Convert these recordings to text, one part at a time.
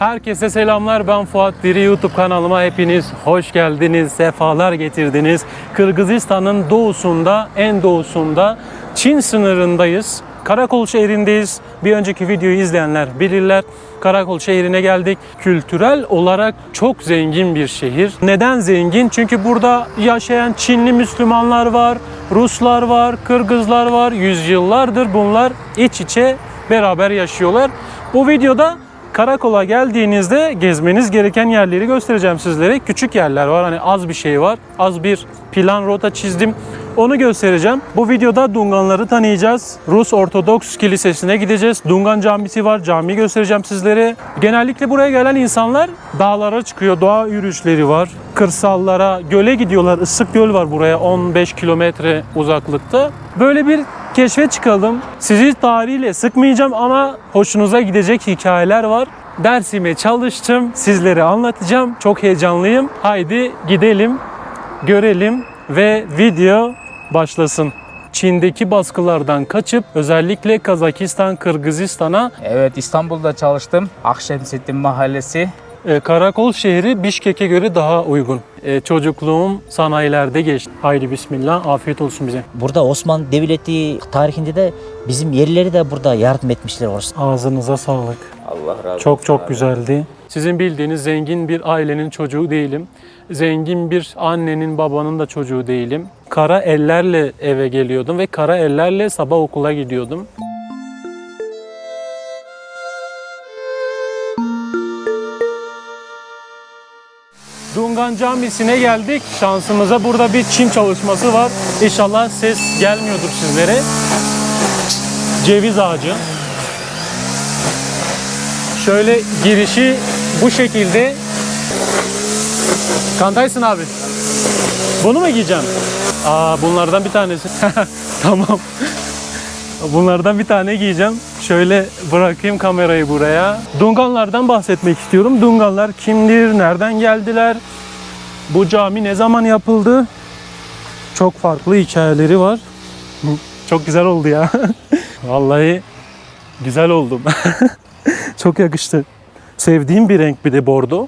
Herkese selamlar. Ben Fuat Diri YouTube kanalıma hepiniz hoş geldiniz. Sefalar getirdiniz. Kırgızistan'ın doğusunda, en doğusunda Çin sınırındayız. Karakol şehrindeyiz. Bir önceki videoyu izleyenler bilirler. Karakol şehrine geldik. Kültürel olarak çok zengin bir şehir. Neden zengin? Çünkü burada yaşayan Çinli Müslümanlar var, Ruslar var, Kırgızlar var. Yüzyıllardır bunlar iç içe beraber yaşıyorlar. Bu videoda Karakola geldiğinizde gezmeniz gereken yerleri göstereceğim sizlere. Küçük yerler var. Hani az bir şey var. Az bir plan rota çizdim. Onu göstereceğim. Bu videoda Dunganları tanıyacağız. Rus Ortodoks Kilisesi'ne gideceğiz. Dungan Camisi var. Camiyi göstereceğim sizlere. Genellikle buraya gelen insanlar dağlara çıkıyor. Doğa yürüyüşleri var. Kırsallara, göle gidiyorlar. Isık göl var buraya 15 kilometre uzaklıkta. Böyle bir keşfe çıkalım. Sizi tarihiyle sıkmayacağım ama hoşunuza gidecek hikayeler var. Dersime çalıştım. Sizlere anlatacağım. Çok heyecanlıyım. Haydi gidelim, görelim ve video başlasın. Çin'deki baskılardan kaçıp özellikle Kazakistan, Kırgızistan'a Evet İstanbul'da çalıştım. Akşemsettin Mahallesi. E, karakol şehri Bişkek'e göre daha uygun. E, çocukluğum sanayilerde geçti. Haydi bismillah, afiyet olsun bize. Burada Osmanlı Devleti tarihinde de bizim yerlileri de burada yardım etmişler orası. Ağzınıza sağlık. Allah razı olsun. Çok çok güzeldi. Sizin bildiğiniz zengin bir ailenin çocuğu değilim. Zengin bir annenin babanın da çocuğu değilim. Kara ellerle eve geliyordum ve kara ellerle sabah okula gidiyordum. Dungan Camisi'ne geldik. Şansımıza burada bir Çin çalışması var. İnşallah ses gelmiyordur sizlere. Ceviz ağacı. Şöyle girişi bu şekilde. Kantaysın abi. Bunu mu giyeceğim? Aa bunlardan bir tanesi. tamam. Bunlardan bir tane giyeceğim. Şöyle bırakayım kamerayı buraya. Dunganlardan bahsetmek istiyorum. Dunganlar kimdir? Nereden geldiler? Bu cami ne zaman yapıldı? Çok farklı hikayeleri var. Çok güzel oldu ya. Vallahi güzel oldum. Çok yakıştı. Sevdiğim bir renk bir de bordo.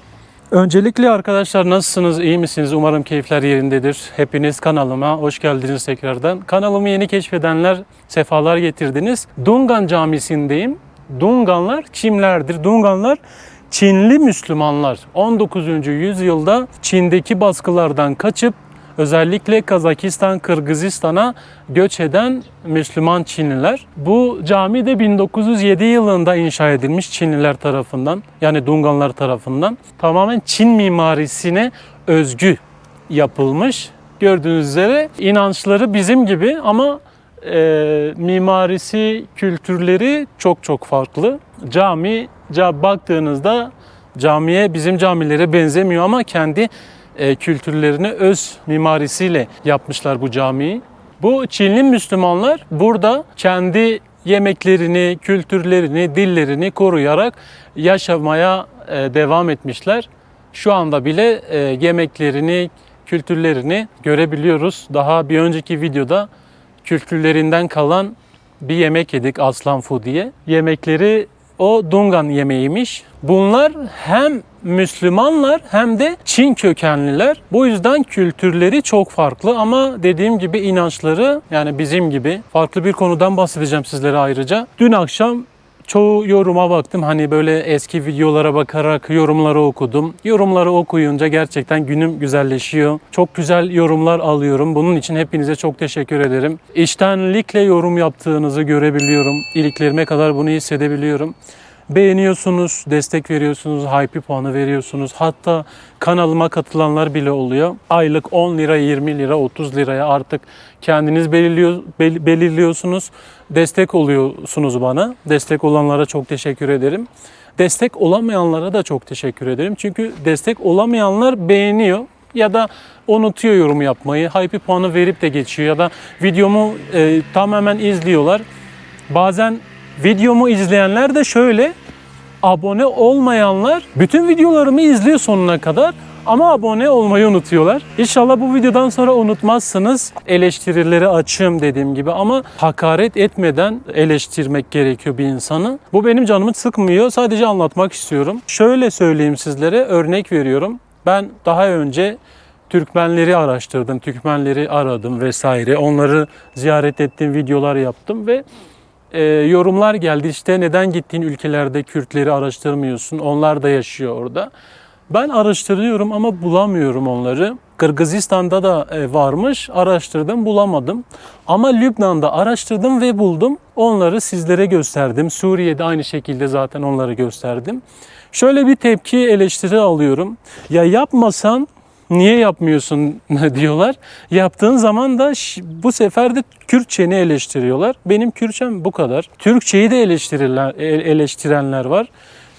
Öncelikle arkadaşlar nasılsınız? İyi misiniz? Umarım keyifler yerindedir. Hepiniz kanalıma hoş geldiniz tekrardan. Kanalımı yeni keşfedenler sefalar getirdiniz. Dungan Camisi'ndeyim. Dunganlar kimlerdir? Dunganlar Çinli Müslümanlar. 19. yüzyılda Çin'deki baskılardan kaçıp özellikle Kazakistan, Kırgızistan'a göç eden Müslüman Çinliler. Bu cami de 1907 yılında inşa edilmiş Çinliler tarafından yani Dunganlar tarafından. Tamamen Çin mimarisine özgü yapılmış. Gördüğünüz üzere inançları bizim gibi ama e, mimarisi, kültürleri çok çok farklı. Cami, ca baktığınızda camiye bizim camilere benzemiyor ama kendi kültürlerini öz mimarisiyle yapmışlar bu camiyi. Bu Çinli Müslümanlar burada kendi yemeklerini, kültürlerini, dillerini koruyarak yaşamaya e, devam etmişler. Şu anda bile e, yemeklerini, kültürlerini görebiliyoruz. Daha bir önceki videoda kültürlerinden kalan bir yemek yedik aslan fu diye. Yemekleri o Dungan yemeğiymiş. Bunlar hem Müslümanlar hem de Çin kökenliler. Bu yüzden kültürleri çok farklı ama dediğim gibi inançları yani bizim gibi farklı bir konudan bahsedeceğim sizlere ayrıca. Dün akşam çoğu yoruma baktım. Hani böyle eski videolara bakarak yorumları okudum. Yorumları okuyunca gerçekten günüm güzelleşiyor. Çok güzel yorumlar alıyorum. Bunun için hepinize çok teşekkür ederim. İçtenlikle yorum yaptığınızı görebiliyorum. İliklerime kadar bunu hissedebiliyorum. Beğeniyorsunuz, destek veriyorsunuz, hype puanı veriyorsunuz. Hatta kanalıma katılanlar bile oluyor. Aylık 10 lira, 20 lira, 30 liraya artık kendiniz belirliyor, bel- belirliyorsunuz. Destek oluyorsunuz bana. Destek olanlara çok teşekkür ederim. Destek olamayanlara da çok teşekkür ederim. Çünkü destek olamayanlar beğeniyor ya da unutuyor yorum yapmayı. Hype puanı verip de geçiyor ya da videomu e, tamamen izliyorlar. Bazen videomu izleyenler de şöyle abone olmayanlar bütün videolarımı izliyor sonuna kadar Ama abone olmayı unutuyorlar. İnşallah bu videodan sonra unutmazsınız. Eleştirileri açığım dediğim gibi ama hakaret etmeden eleştirmek gerekiyor bir insanı. Bu benim canımı sıkmıyor. Sadece anlatmak istiyorum. Şöyle söyleyeyim sizlere örnek veriyorum. Ben daha önce Türkmenleri araştırdım, Türkmenleri aradım vesaire. Onları ziyaret ettim, videolar yaptım ve e, yorumlar geldi. İşte neden gittiğin ülkelerde Kürtleri araştırmıyorsun? Onlar da yaşıyor orada. Ben araştırıyorum ama bulamıyorum onları. Kırgızistan'da da e, varmış, araştırdım, bulamadım. Ama Lübnan'da araştırdım ve buldum. Onları sizlere gösterdim. Suriye'de aynı şekilde zaten onları gösterdim. Şöyle bir tepki, eleştiri alıyorum. Ya yapmasan niye yapmıyorsun diyorlar. Yaptığın zaman da bu sefer de Kürtçeni eleştiriyorlar. Benim Kürtçem bu kadar. Türkçeyi de e- eleştirenler var.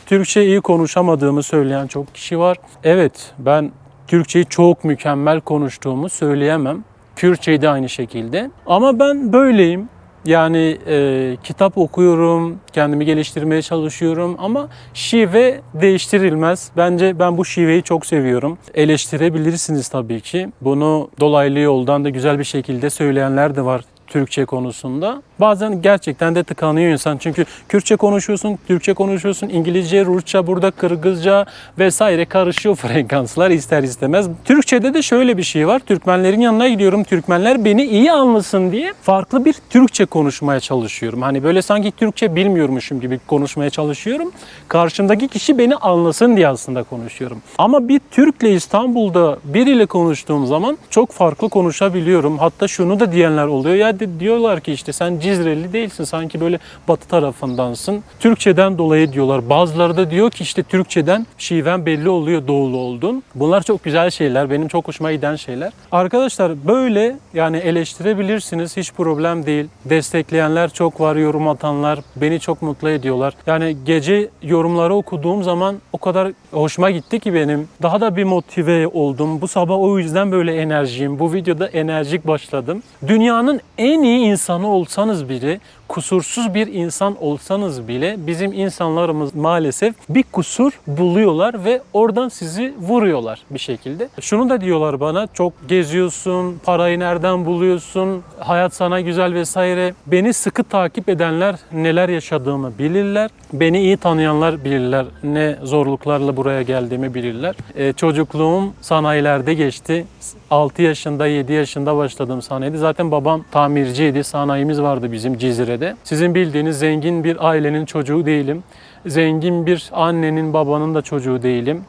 Türkçe iyi konuşamadığımı söyleyen çok kişi var. Evet ben Türkçeyi çok mükemmel konuştuğumu söyleyemem. Kürtçeyi de aynı şekilde. Ama ben böyleyim. Yani e, kitap okuyorum, kendimi geliştirmeye çalışıyorum ama şive değiştirilmez. Bence ben bu şiveyi çok seviyorum. Eleştirebilirsiniz tabii ki. Bunu dolaylı yoldan da güzel bir şekilde söyleyenler de var Türkçe konusunda. Bazen gerçekten de tıkanıyor insan. Çünkü Kürtçe konuşuyorsun, Türkçe konuşuyorsun, İngilizce, Rusça, burada Kırgızca vesaire karışıyor frekanslar ister istemez. Türkçede de şöyle bir şey var. Türkmenlerin yanına gidiyorum. Türkmenler beni iyi anlasın diye farklı bir Türkçe konuşmaya çalışıyorum. Hani böyle sanki Türkçe bilmiyormuşum gibi konuşmaya çalışıyorum. Karşımdaki kişi beni anlasın diye aslında konuşuyorum. Ama bir Türk'le İstanbul'da biriyle konuştuğum zaman çok farklı konuşabiliyorum. Hatta şunu da diyenler oluyor. Ya de- diyorlar ki işte sen Cizreli değilsin. Sanki böyle batı tarafındansın. Türkçeden dolayı diyorlar. Bazıları da diyor ki işte Türkçeden şiven belli oluyor doğulu oldun. Bunlar çok güzel şeyler. Benim çok hoşuma giden şeyler. Arkadaşlar böyle yani eleştirebilirsiniz. Hiç problem değil. Destekleyenler çok var. Yorum atanlar beni çok mutlu ediyorlar. Yani gece yorumları okuduğum zaman o kadar hoşuma gitti ki benim. Daha da bir motive oldum. Bu sabah o yüzden böyle enerjiyim. Bu videoda enerjik başladım. Dünyanın en iyi insanı olsanız bile, kusursuz bir insan olsanız bile bizim insanlarımız maalesef bir kusur buluyorlar ve oradan sizi vuruyorlar bir şekilde. Şunu da diyorlar bana çok geziyorsun, parayı nereden buluyorsun, hayat sana güzel vesaire. Beni sıkı takip edenler neler yaşadığımı bilirler. Beni iyi tanıyanlar bilirler. Ne zorluklarla buraya geldiğimi bilirler. Ee, çocukluğum sanayilerde geçti. 6 yaşında, 7 yaşında başladım sanayide. Zaten babam tamirciydi. Sanayimiz vardı bizim Cizre'de. Sizin bildiğiniz zengin bir ailenin çocuğu değilim. Zengin bir annenin, babanın da çocuğu değilim.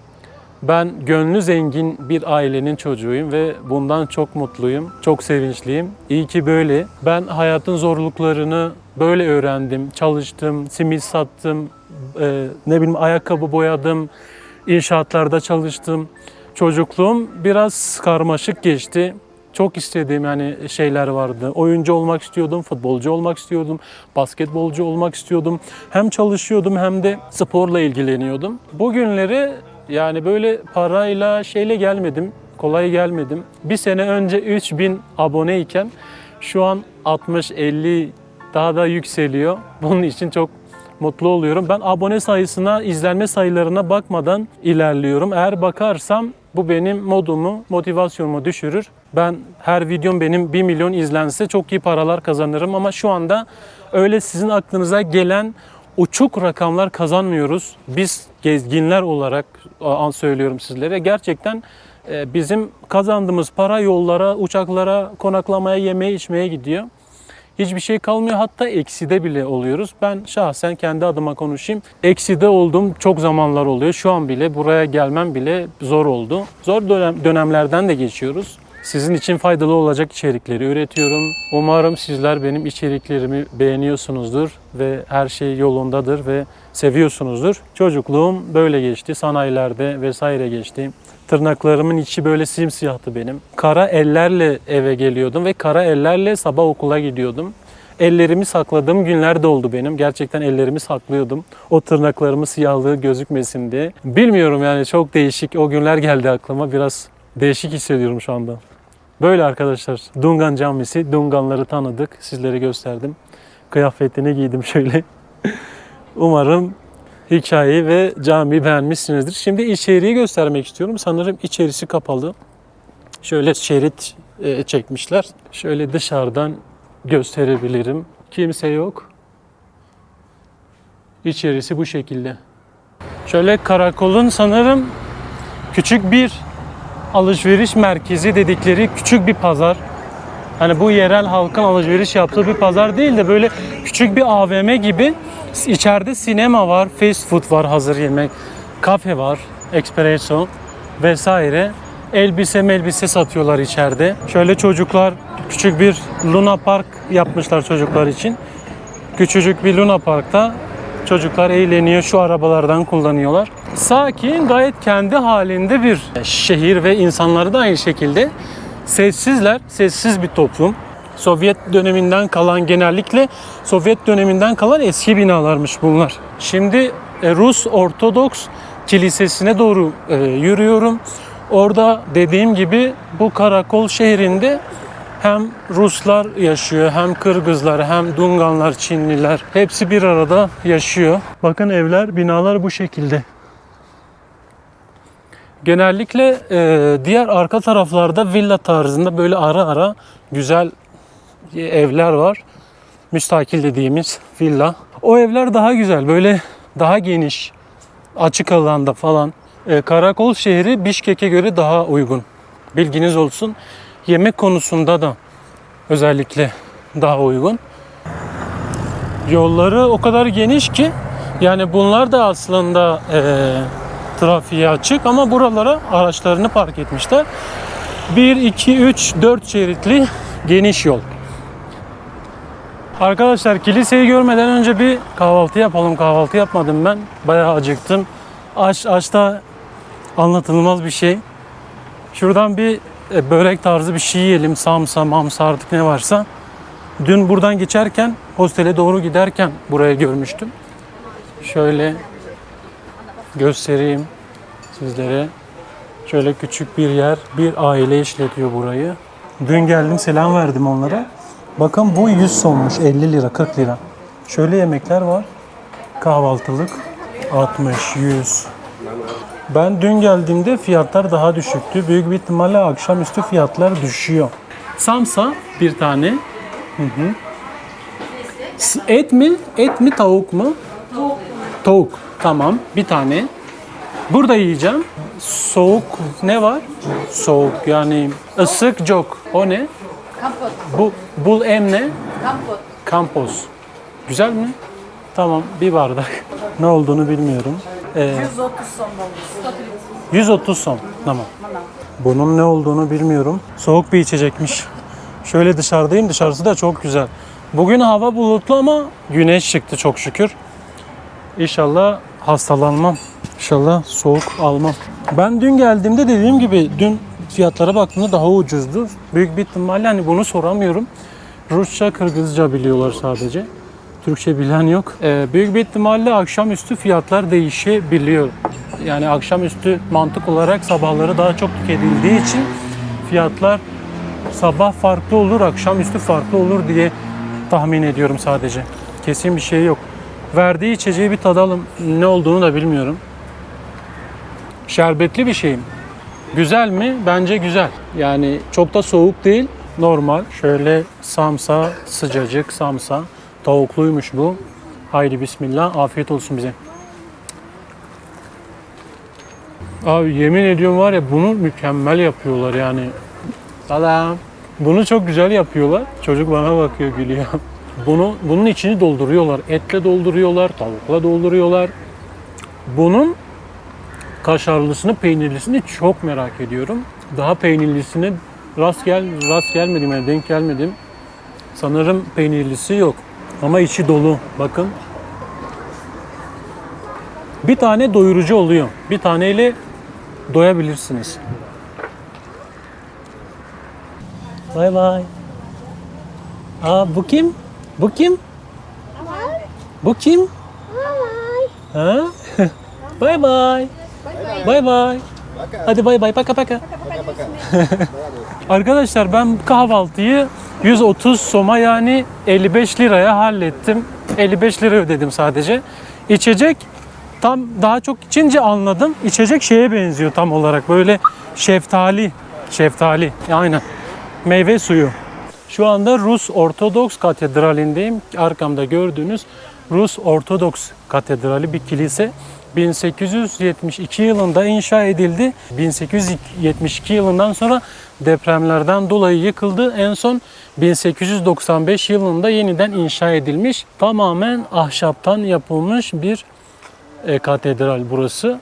Ben gönlü zengin bir ailenin çocuğuyum ve bundan çok mutluyum, çok sevinçliyim. İyi ki böyle. Ben hayatın zorluklarını böyle öğrendim, çalıştım, simit sattım, e, ne bileyim ayakkabı boyadım, inşaatlarda çalıştım. Çocukluğum biraz karmaşık geçti. Çok istediğim yani şeyler vardı. Oyuncu olmak istiyordum, futbolcu olmak istiyordum, basketbolcu olmak istiyordum. Hem çalışıyordum hem de sporla ilgileniyordum. Bugünleri yani böyle parayla şeyle gelmedim, kolay gelmedim. Bir sene önce 3000 aboneyken şu an 60-50 daha da yükseliyor. Bunun için çok mutlu oluyorum. Ben abone sayısına, izlenme sayılarına bakmadan ilerliyorum. Eğer bakarsam bu benim modumu, motivasyonumu düşürür. Ben her videom benim 1 milyon izlense çok iyi paralar kazanırım ama şu anda öyle sizin aklınıza gelen uçuk rakamlar kazanmıyoruz. Biz gezginler olarak a- söylüyorum sizlere. Gerçekten e, bizim kazandığımız para yollara, uçaklara, konaklamaya, yemeğe, içmeye gidiyor hiçbir şey kalmıyor. Hatta ekside bile oluyoruz. Ben şahsen kendi adıma konuşayım. Ekside olduğum çok zamanlar oluyor. Şu an bile buraya gelmem bile zor oldu. Zor dönem, dönemlerden de geçiyoruz. Sizin için faydalı olacak içerikleri üretiyorum. Umarım sizler benim içeriklerimi beğeniyorsunuzdur ve her şey yolundadır ve seviyorsunuzdur. Çocukluğum böyle geçti. Sanayilerde vesaire geçti. Tırnaklarımın içi böyle simsiyahtı benim. Kara ellerle eve geliyordum ve kara ellerle sabah okula gidiyordum. Ellerimi sakladığım günler de oldu benim. Gerçekten ellerimi saklıyordum. O tırnaklarımın siyahlığı gözükmesin diye. Bilmiyorum yani çok değişik. O günler geldi aklıma. Biraz değişik hissediyorum şu anda. Böyle arkadaşlar. Dungan Camisi. Dunganları tanıdık. Sizlere gösterdim. Kıyafetini giydim şöyle. Umarım hikayeyi ve camiyi beğenmişsinizdir. Şimdi içeriği göstermek istiyorum. Sanırım içerisi kapalı. Şöyle şerit e, çekmişler. Şöyle dışarıdan gösterebilirim. Kimse yok. İçerisi bu şekilde. Şöyle karakolun sanırım küçük bir alışveriş merkezi dedikleri küçük bir pazar. Hani bu yerel halkın alışveriş yaptığı bir pazar değil de böyle küçük bir AVM gibi içeride sinema var, fast food var, hazır yemek, kafe var, espresso vesaire. Elbise melbise satıyorlar içeride. Şöyle çocuklar küçük bir Luna Park yapmışlar çocuklar için. Küçücük bir Luna Park'ta çocuklar eğleniyor, şu arabalardan kullanıyorlar. Sakin, gayet kendi halinde bir şehir ve insanları da aynı şekilde sessizler, sessiz bir toplum. Sovyet döneminden kalan genellikle Sovyet döneminden kalan eski binalarmış bunlar. Şimdi e, Rus Ortodoks Kilisesi'ne doğru e, yürüyorum. Orada dediğim gibi bu karakol şehrinde hem Ruslar yaşıyor, hem Kırgızlar, hem Dunganlar, Çinliler hepsi bir arada yaşıyor. Bakın evler, binalar bu şekilde. Genellikle e, diğer arka taraflarda villa tarzında böyle ara ara güzel evler var. Müstakil dediğimiz villa. O evler daha güzel, böyle daha geniş, açık alanda falan. E, Karakol şehri Bişkek'e göre daha uygun. Bilginiz olsun. Yemek konusunda da özellikle daha uygun. Yolları o kadar geniş ki yani bunlar da aslında e, trafiğe açık ama buralara araçlarını park etmişler. 1, 2, 3, 4 şeritli geniş yol. Arkadaşlar kiliseyi görmeden önce bir kahvaltı yapalım. Kahvaltı yapmadım ben. Bayağı acıktım. Aç açta anlatılmaz bir şey. Şuradan bir e, börek tarzı bir şey yiyelim. Samsa, mamsa artık ne varsa. Dün buradan geçerken, hostele doğru giderken burayı görmüştüm. Şöyle göstereyim sizlere. Şöyle küçük bir yer, bir aile işletiyor burayı. Dün geldim selam verdim onlara. Bakın bu 100 sonmuş 50 lira 40 lira. Şöyle yemekler var. Kahvaltılık 60 100. Ben dün geldiğimde fiyatlar daha düşüktü. Büyük bir ihtimalle akşamüstü fiyatlar düşüyor. Samsa bir tane. Hı hı. Et mi? Et mi tavuk mu? Tavuk. Tamam. Bir tane. Burada yiyeceğim. Soğuk ne var? Soğuk yani ısık jok. O ne? Kampot. Bu bul em ne? Kampot. Kampos. Güzel mi? Tamam bir bardak. ne olduğunu bilmiyorum. Ee, 130 son olmuş. 130 son. Tamam. Bunun ne olduğunu bilmiyorum. Soğuk bir içecekmiş. Şöyle dışarıdayım. Dışarısı da çok güzel. Bugün hava bulutlu ama güneş çıktı çok şükür. İnşallah hastalanmam. İnşallah soğuk almam. Ben dün geldiğimde dediğim gibi dün fiyatlara baktığımda daha ucuzdu. Büyük bir ihtimalle hani bunu soramıyorum. Rusça, Kırgızca biliyorlar sadece. Türkçe bilen yok. Ee, büyük bir ihtimalle akşamüstü fiyatlar değişebiliyor. Yani akşamüstü mantık olarak sabahları daha çok tüketildiği için fiyatlar sabah farklı olur, akşamüstü farklı olur diye tahmin ediyorum sadece. Kesin bir şey yok. Verdiği içeceği bir tadalım. Ne olduğunu da bilmiyorum. Şerbetli bir şey mi? Güzel mi? Bence güzel. Yani çok da soğuk değil. Normal. Şöyle samsa, sıcacık samsa. Tavukluymuş bu. Haydi bismillah. Afiyet olsun bize. Abi yemin ediyorum var ya bunu mükemmel yapıyorlar yani. Salam. Bunu çok güzel yapıyorlar. Çocuk bana bakıyor gülüyor. Bunu bunun içini dolduruyorlar. Etle dolduruyorlar, tavukla dolduruyorlar. Bunun kaşarlısını, peynirlisini çok merak ediyorum. Daha peynirlisini rast gel rast gelmedim yani denk gelmedim. Sanırım peynirlisi yok. Ama içi dolu. Bakın. Bir tane doyurucu oluyor. Bir taneyle doyabilirsiniz. Bay bay. Aa bu kim? Bu kim? Bu kim? Ha? Bay bay. Bay bay. Hadi bay bay. Paka paka. Arkadaşlar ben kahvaltıyı 130 soma yani 55 liraya hallettim. 55 lira ödedim sadece. İçecek tam daha çok içince anladım. İçecek şeye benziyor tam olarak. Böyle şeftali. Şeftali. Aynen. Meyve suyu. Şu anda Rus Ortodoks Katedrali'ndeyim. Arkamda gördüğünüz Rus Ortodoks Katedrali bir kilise. 1872 yılında inşa edildi. 1872 yılından sonra depremlerden dolayı yıkıldı. En son 1895 yılında yeniden inşa edilmiş. Tamamen ahşaptan yapılmış bir e, katedral burası.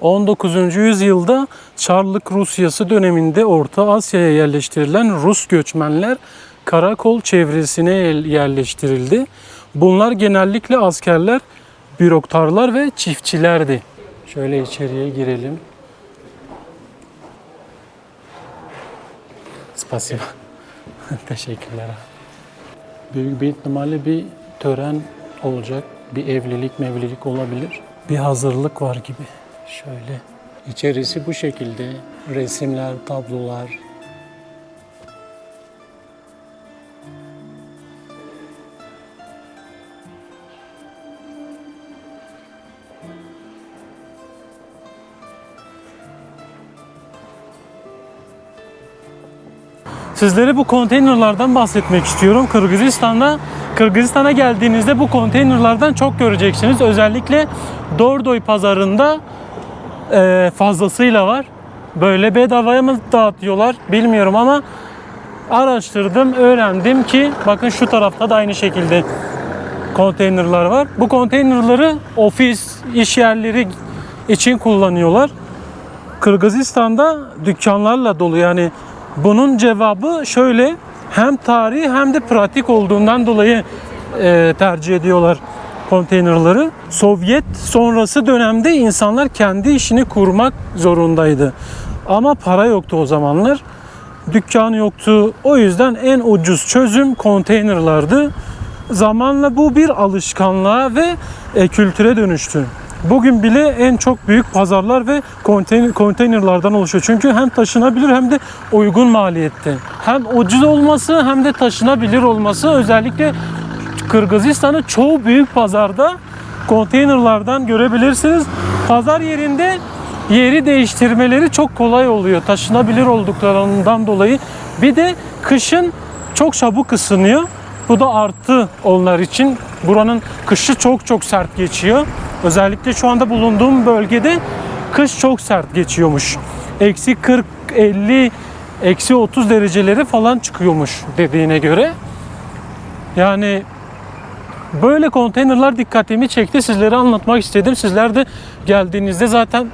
19. yüzyılda Çarlık Rusyası döneminde Orta Asya'ya yerleştirilen Rus göçmenler Karakol çevresine yer- yerleştirildi. Bunlar genellikle askerler, büroktarlar ve çiftçilerdi. Şöyle içeriye girelim. Spasiba. Teşekkürler. Büyük bir ihtimalle bir tören olacak. Bir evlilik mevlilik olabilir. Bir hazırlık var gibi. Şöyle. İçerisi bu şekilde. Resimler, tablolar. Sizlere bu konteynerlardan bahsetmek istiyorum. Kırgızistan'da Kırgızistan'a geldiğinizde bu konteynerlardan çok göreceksiniz. Özellikle Dordoy pazarında e, fazlasıyla var. Böyle bedavaya mı dağıtıyorlar bilmiyorum ama araştırdım, öğrendim ki bakın şu tarafta da aynı şekilde konteynerlar var. Bu konteynerları ofis, iş yerleri için kullanıyorlar. Kırgızistan'da dükkanlarla dolu yani bunun cevabı şöyle hem tarihi hem de pratik olduğundan dolayı e, tercih ediyorlar konteynerları. Sovyet sonrası dönemde insanlar kendi işini kurmak zorundaydı. Ama para yoktu o zamanlar. Dükkan yoktu. O yüzden en ucuz çözüm konteynerlardı. Zamanla bu bir alışkanlığa ve e, kültüre dönüştü. Bugün bile en çok büyük pazarlar ve konteyner, konteynerlardan oluşuyor. Çünkü hem taşınabilir hem de uygun maliyette. Hem ucuz olması hem de taşınabilir olması özellikle Kırgızistan'ın çoğu büyük pazarda konteynerlardan görebilirsiniz. Pazar yerinde yeri değiştirmeleri çok kolay oluyor. Taşınabilir olduklarından dolayı. Bir de kışın çok çabuk ısınıyor. Bu da arttı onlar için. Buranın kışı çok çok sert geçiyor. Özellikle şu anda bulunduğum bölgede kış çok sert geçiyormuş. Eksi 40, 50, eksi 30 dereceleri falan çıkıyormuş dediğine göre. Yani böyle konteynerlar dikkatimi çekti. Sizlere anlatmak istedim. Sizler de geldiğinizde zaten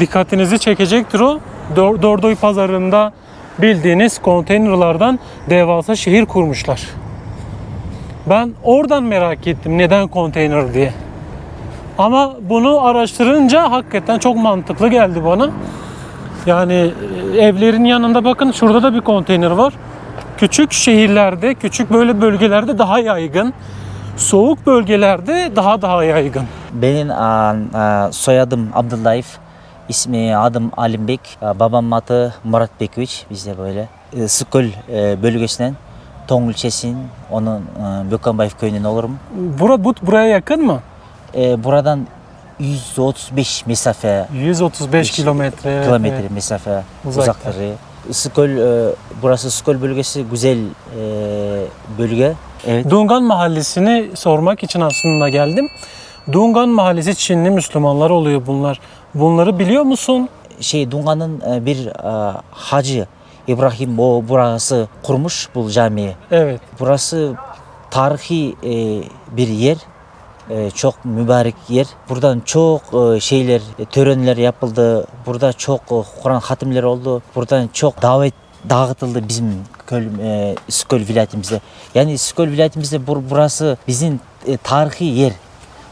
dikkatinizi çekecektir o. Dor- Dordoy pazarında bildiğiniz konteynerlardan devasa şehir kurmuşlar. Ben oradan merak ettim neden konteyner diye. Ama bunu araştırınca hakikaten çok mantıklı geldi bana. Yani e, evlerin yanında bakın şurada da bir konteyner var. Küçük şehirlerde, küçük böyle bölgelerde daha yaygın. Soğuk bölgelerde daha daha yaygın. Benim soyadım Abdullayev. İsmi adım Alimbek. Aa, Babam adı Murat Bekoviç. Biz de böyle. E, bölgesinden Tong ilçesinin onun Gökhanbayev köyünden olurum. Bura, bu, buraya yakın mı? Buradan 135 mesafe 135 kilometre. kilometre evet. mesafe uzakları. E, burası Skol bölgesi güzel bölge. Evet. Dungan Mahallesi'ni sormak için aslında geldim. Dungan Mahallesi Çinli Müslümanlar oluyor bunlar. Bunları biliyor musun? şey Dungan'ın e, bir e, hacı İbrahim o burası kurmuş bu camiyi. Evet. Burası tarihi e, bir yer. E, çok mübarek yer. Buradan çok e, şeyler, e, törenler yapıldı. Burada çok e, Kur'an hatimleri oldu. Buradan çok davet dağıtıldı bizim Köl, e, Skol vilayetimizde. Yani Skol vilayetimizde bur- burası bizim e, tarihi yer.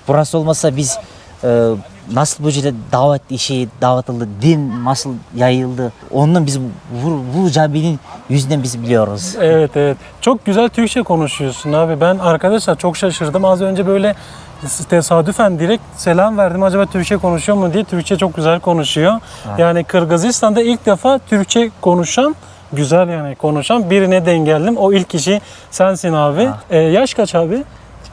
Burası olmasa biz e, nasıl böyle davet işi dağıtıldı, din nasıl yayıldı. Ondan biz bu, bu caminin yüzünden biz biliyoruz. Evet evet. Çok güzel Türkçe konuşuyorsun abi. Ben arkadaşlar çok şaşırdım. Az önce böyle tesadüfen direkt selam verdim. Acaba Türkçe konuşuyor mu diye. Türkçe çok güzel konuşuyor. Yani Kırgızistan'da ilk defa Türkçe konuşan güzel yani konuşan birine denk geldim. O ilk kişi sensin abi. Ee, yaş kaç abi?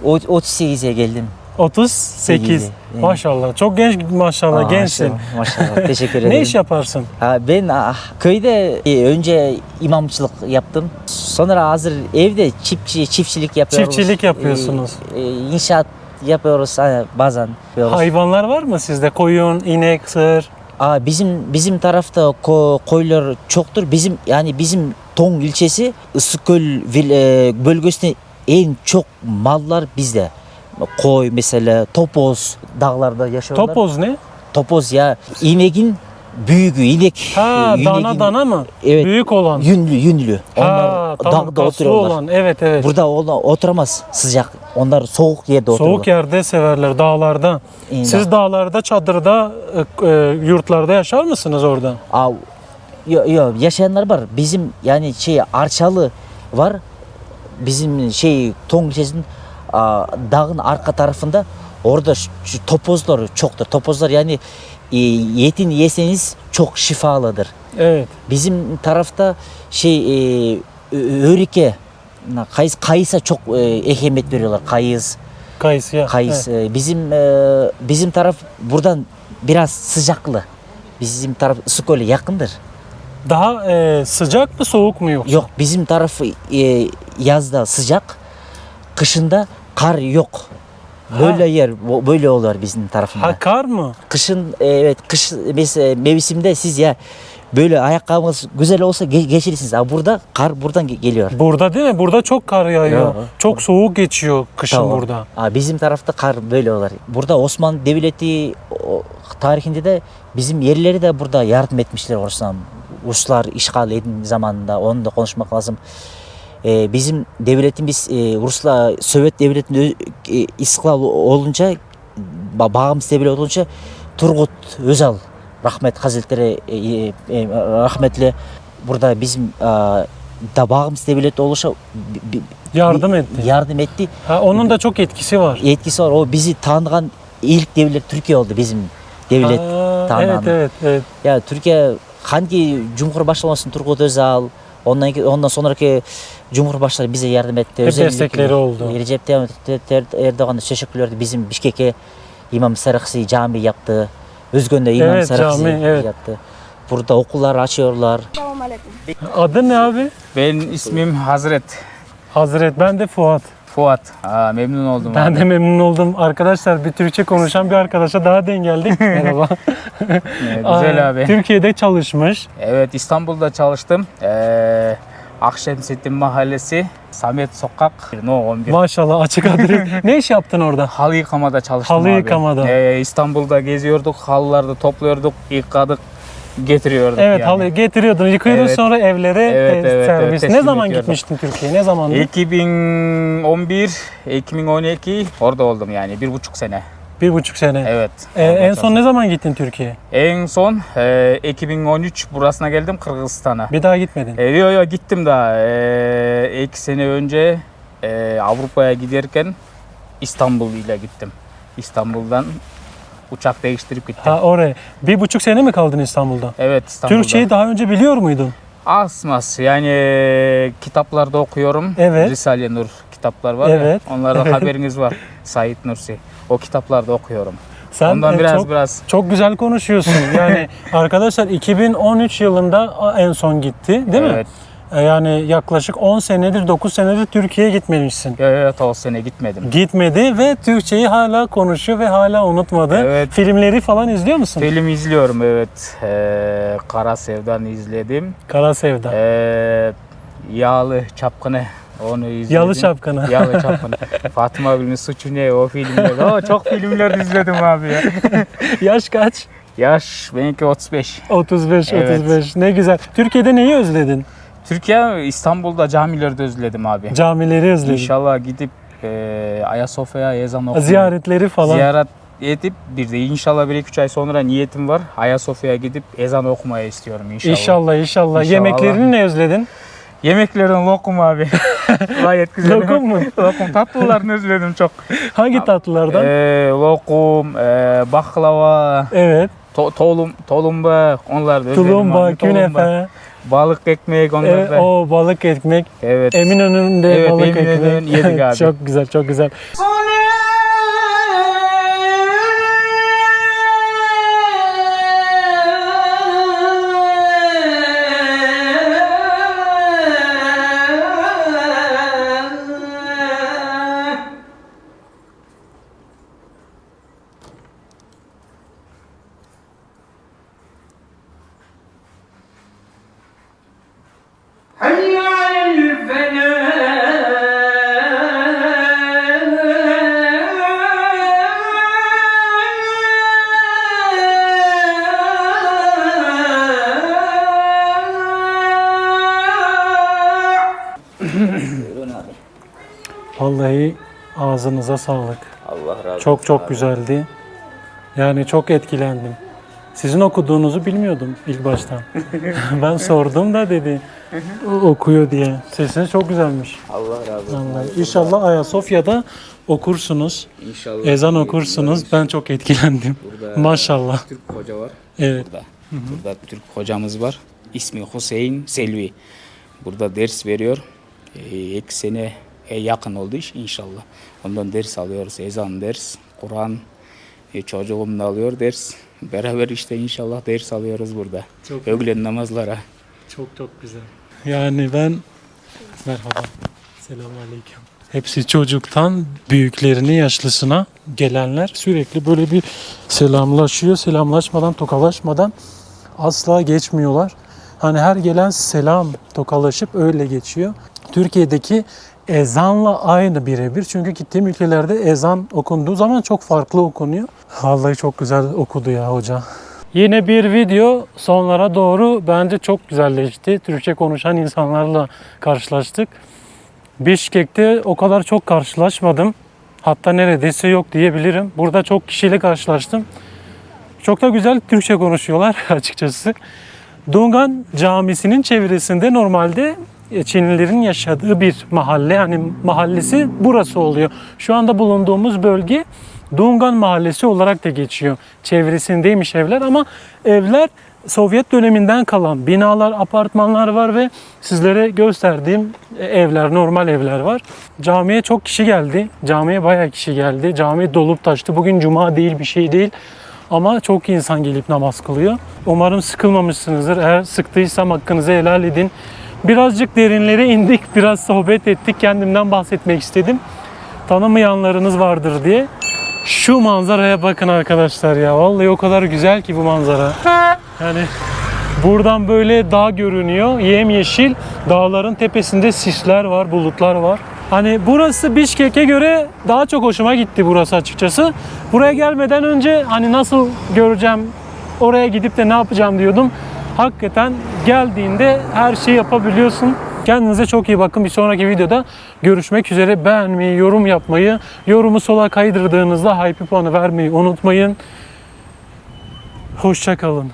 O, 38'e geldim. 38. Evet. Maşallah. Çok genç maşallah Aa, gençsin. Maşallah, maşallah. Teşekkür ederim. Ne iş yaparsın? Ha, ben ah, köyde e, önce imamçılık yaptım. Sonra hazır evde çiftçi, çiftçilik yapıyoruz. Çiftçilik yapıyorsunuz. E, e, inşaat yapıyoruz hani bazen. yapıyoruz. Hayvanlar var mı sizde? Koyun, inek, sığır. Aa, bizim bizim tarafta ko, koylar çoktur. Bizim yani bizim Tong ilçesi Isıköl e, bölgesinde en çok mallar bizde. Koy mesela topoz dağlarda yaşıyorlar. Topoz ne? Topoz ya ineğin büyüğü inek. Ha e, dana ineğin- dana mı? Evet. Büyük olan. Yünlü yünlü. Onlar ha, tamam, dağda oturuyorlar. olan. Evet evet. Burada onlar oturamaz sıcak. Onlar soğuk yerde oturuyorlar. Soğuk yerde severler dağlarda. İyi, Siz dağlarda, çadırda, e, e, yurtlarda yaşar mısınız orada? Aa, yo, yo, yaşayanlar var. Bizim yani şey Arçalı var. Bizim şey Tong ilçesinin aa, dağın arka tarafında orada şu, şu topozlar çoktur. Topozlar yani yetin yeseniz çok şifalıdır. Evet. Bizim tarafta şey e, örike kayıs kayısa çok e, ehemmiyet veriyorlar. Kayıs, Kayısıya. kayıs. Evet. E, bizim e, bizim taraf buradan biraz sıcaklı. Bizim taraf Isiköl'e yakındır. Daha e, sıcak mı soğuk mu yoksa? Yok bizim tarafı e, yazda sıcak, kışında kar yok. Böyle yer böyle olur bizim tarafında. Ha kar mı? Kışın e, evet kış mesela mevsimde siz ya böyle ayakkabınız güzel olsa ge- geçirirsiniz. Ama burada kar buradan ge- geliyor. Burada değil mi? Burada çok kar yağıyor. Yok. Çok soğuk geçiyor kışın Tamam. burada. Aa, bizim tarafta kar böyle olur. Burada Osmanlı Devleti o, tarihinde de bizim yerleri de burada yardım etmişler Osman. Ruslar işgal edin zamanında onu da konuşmak lazım. Ee, bizim devletimiz e, Rusla Sovyet devletinde e, istiklal olunca ba- bağımsız devlet olunca Turgut Özal rahmet hazretleri e, e, e, rahmetli burada bizim e, da bağımsız devlet oluşa Yardım etti. yardım etti Ha, onun da çok etkisi var. etkisi var. O bizi tanıgan ilk devlet Türkiye oldu bizim devlet. Tanınan. evet evet evet. Ya Türkiye hangi Cumhurbaşkanı olsun Turgut Özal ondan ondan sonraki Cumhurbaşkanı bize yardım etti. Hep destekleri oldu. Recep Tayyip Erdoğan'a teşekkürler. Bizim Bişkek'e İmam Sarıksı cami yaptı. Özgün'de İmam Evet, Sarıksı cami, evet. yaptı. Burada okullar açıyorlar. Adı ne abi? Benim ismim Hazret Hazret. Ben de Fuat. Fuat. Aa, memnun oldum Ben abi. de memnun oldum. Arkadaşlar bir Türkçe konuşan bir arkadaşa daha denk geldik. Merhaba. Ee, güzel Aa, abi. Türkiye'de çalışmış. Evet İstanbul'da çalıştım. Ee, Akşemsettin Mahallesi, Samet Sokak, No 11. Maşallah açık adres. ne iş yaptın orada? Halı yıkamada çalıştım Halı abi. yıkamada. Ee, İstanbul'da geziyorduk, halılarda topluyorduk, yıkadık, getiriyorduk Evet yani. halı getiriyordun, yıkıyordun Evet. sonra evlere Evet, e, evet, servis. evet, ne teslim zaman ediyordum. gitmiştin Türkiye'ye? Ne zamandı? 2011, 2012 orada oldum yani bir buçuk sene. Bir buçuk sene. Evet. E, en son ne zaman gittin Türkiye'ye? En son e, 2013 burasına geldim Kırgızistan'a. Bir daha gitmedin. E, yo, yo, gittim daha. E, iki sene önce e, Avrupa'ya giderken İstanbul ile gittim. İstanbul'dan uçak değiştirip gittim. Ha oraya. Bir buçuk sene mi kaldın İstanbul'da? Evet İstanbul'da. Türkçeyi daha önce biliyor muydun? Asmas yani kitaplarda okuyorum. Evet. Risale Nur kitaplar var Evet. ya. Onlarda Evet. haberiniz var. Said Nursi. O kitaplarda okuyorum. Sen Ondan e, biraz çok, biraz çok güzel konuşuyorsun. Yani arkadaşlar 2013 yılında en son gitti değil mi? Evet. E, Yani yaklaşık 10 senedir 9 senedir Türkiye'ye gitmemişsin. Evet o sene gitmedim. Gitmedi ve Türkçeyi hala konuşuyor ve hala unutmadı. Evet. Filmleri falan izliyor musun? Film izliyorum evet. Ee, Kara Sevdan izledim. Kara Sevda. Ee, Yağlı Çapkını onu izledim. Yalı Çapkını. Yalı Çapkını. Fatma Gül'ün suçu ne o filmler. O çok filmler izledim abi ya. Yaş kaç? Yaş benimki 35. 35, Evet. 35. Ne güzel. Türkiye'de neyi özledin? Türkiye İstanbul'da camileri de özledim abi. Camileri özledin. İnşallah gidip e, Ayasofya'ya ezan okumayı. Ziyaretleri falan. Ziyaret edip bir de inşallah bir iki üç ay sonra niyetim var. Ayasofya'ya gidip ezan okumaya istiyorum inşallah. İnşallah, inşallah. İnşallah. Yemeklerini ne özledin? Yemeklerin lokum abi. Gayet güzel. Lokum mu? lokum tatlılarını özledim çok. Hangi tatlılardan? Ee, lokum, e, baklava, evet. to, tolum, tulumba onlar da özledim. Tulumba, künefe. Balık ekmek onlar Evet, da. o balık ekmek. Evet. Eminönü'nde Evet, balık Eminönü'nün ekmek. yedik abi. çok güzel, çok güzel. Ağzınıza sağlık. Allah razı olsun. Çok çok abi. güzeldi. Yani çok etkilendim. Sizin okuduğunuzu bilmiyordum ilk baştan. ben sordum da dedi "O okuyor diye. Sesiniz çok güzelmiş. Allah razı olsun. Vallahi. İnşallah Ayasofya'da okursunuz. İnşallah. Ezan okursunuz. Ben çok etkilendim. Burada Maşallah. Türk hoca var. Evet. Burada. Burada Türk hocamız var. İsmi Hüseyin Selvi. Burada ders veriyor. Ee, iki sene yakın oldu iş inşallah. Ondan ders alıyoruz. Ezan ders, Kur'an. E, çocuğum da alıyor ders. Beraber işte inşallah ders alıyoruz burada. Çok- Öğlen namazlara. Çok çok güzel. Yani ben merhaba. Selamünaleyküm. Hepsi çocuktan büyüklerini yaşlısına gelenler sürekli böyle bir selamlaşıyor. Selamlaşmadan, tokalaşmadan asla geçmiyorlar. Hani her gelen selam tokalaşıp öyle geçiyor. Türkiye'deki ezanla aynı birebir. Çünkü gittiğim ülkelerde ezan okunduğu zaman çok farklı okunuyor. Vallahi çok güzel okudu ya hoca. Yine bir video sonlara doğru bence çok güzelleşti. Türkçe konuşan insanlarla karşılaştık. Bişkek'te o kadar çok karşılaşmadım. Hatta neredeyse yok diyebilirim. Burada çok kişiyle karşılaştım. Çok da güzel Türkçe konuşuyorlar açıkçası. Dungan Camisi'nin çevresinde normalde Çinlilerin yaşadığı bir mahalle. Yani mahallesi burası oluyor. Şu anda bulunduğumuz bölge Dungan Mahallesi olarak da geçiyor. Çevresindeymiş evler ama evler Sovyet döneminden kalan binalar, apartmanlar var ve sizlere gösterdiğim e, evler, normal evler var. Camiye çok kişi geldi. Camiye bayağı kişi geldi. Cami dolup taştı. Bugün cuma değil, bir şey değil. Ama çok insan gelip namaz kılıyor. Umarım sıkılmamışsınızdır. Eğer sıktıysam hakkınızı helal edin. Birazcık derinlere indik, biraz sohbet ettik. Kendimden bahsetmek istedim. Tanımayanlarınız vardır diye. Şu manzaraya bakın arkadaşlar ya. Vallahi o kadar güzel ki bu manzara. Yani buradan böyle dağ görünüyor. Yemyeşil. Dağların tepesinde sisler var, bulutlar var. Hani burası Bişkek'e göre daha çok hoşuma gitti burası açıkçası. Buraya gelmeden önce hani nasıl göreceğim, oraya gidip de ne yapacağım diyordum. Hakikaten geldiğinde her şeyi yapabiliyorsun. Kendinize çok iyi bakın. Bir sonraki videoda görüşmek üzere. Beğenmeyi, yorum yapmayı, yorumu sola kaydırdığınızda hype puanı vermeyi unutmayın. Hoşça kalın.